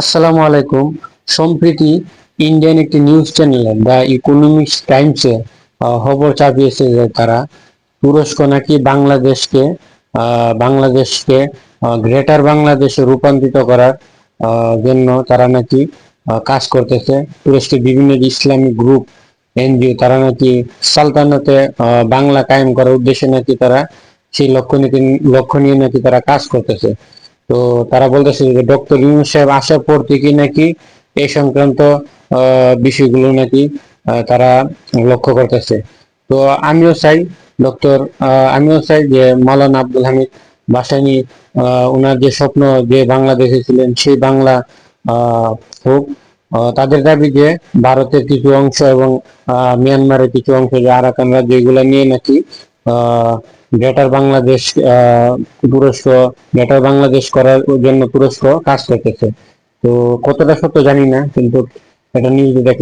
আসসালামু আলাইকুম। সম্প্রতি ইন্ডিয়ান একটি নিউজ চ্যানেল দ্য ইকোনমিক্স টাইমসে খবর চাপিয়েছে যে তারা তুরস্ক নাকি বাংলাদেশকে বাংলাদেশকে গ্রেটার বাংলাদেশে রূপান্তরিত করার জন্য তারা নাকি কাজ করতেছে। তুরস্কের বিভিন্ন ইসলামিক গ্রুপ, এনজিও, তারা নাকি সালতানাতে বাংলা কায়েম করার উদ্দেশ্যে নাকি তারা সেই লক্ষ্য নিয়ে লক্ষ্য নিয়ে নাকি তারা কাজ করতেছে। তো তারা বলতেছে যে ডক্টর ইউনুস সাহেব আসার পর থেকে নাকি এই সংক্রান্ত বিষয়গুলো নাকি তারা লক্ষ্য করতেছে। তো আমিও চাই ডক্টর আমিও চাই যে মাওলানা আব্দুল হামিদ বাসানি ওনার যে স্বপ্ন যে বাংলাদেশে ছিলেন, সেই বাংলা হোক তাদের দাবি যে ভারতের কিছু অংশ এবং মিয়ানমারের কিছু অংশ যে আরাকান রাজ্য, এগুলো নিয়ে নাকি গ্রেটার বাংলাদেশ আহ, তুরস্ক গ্রেটার বাংলাদেশ করার জন্য তুরস্ক কাজ করতেছে। তো কতটা সত্য জানি না কিন্তু এটা নিউজে দেখে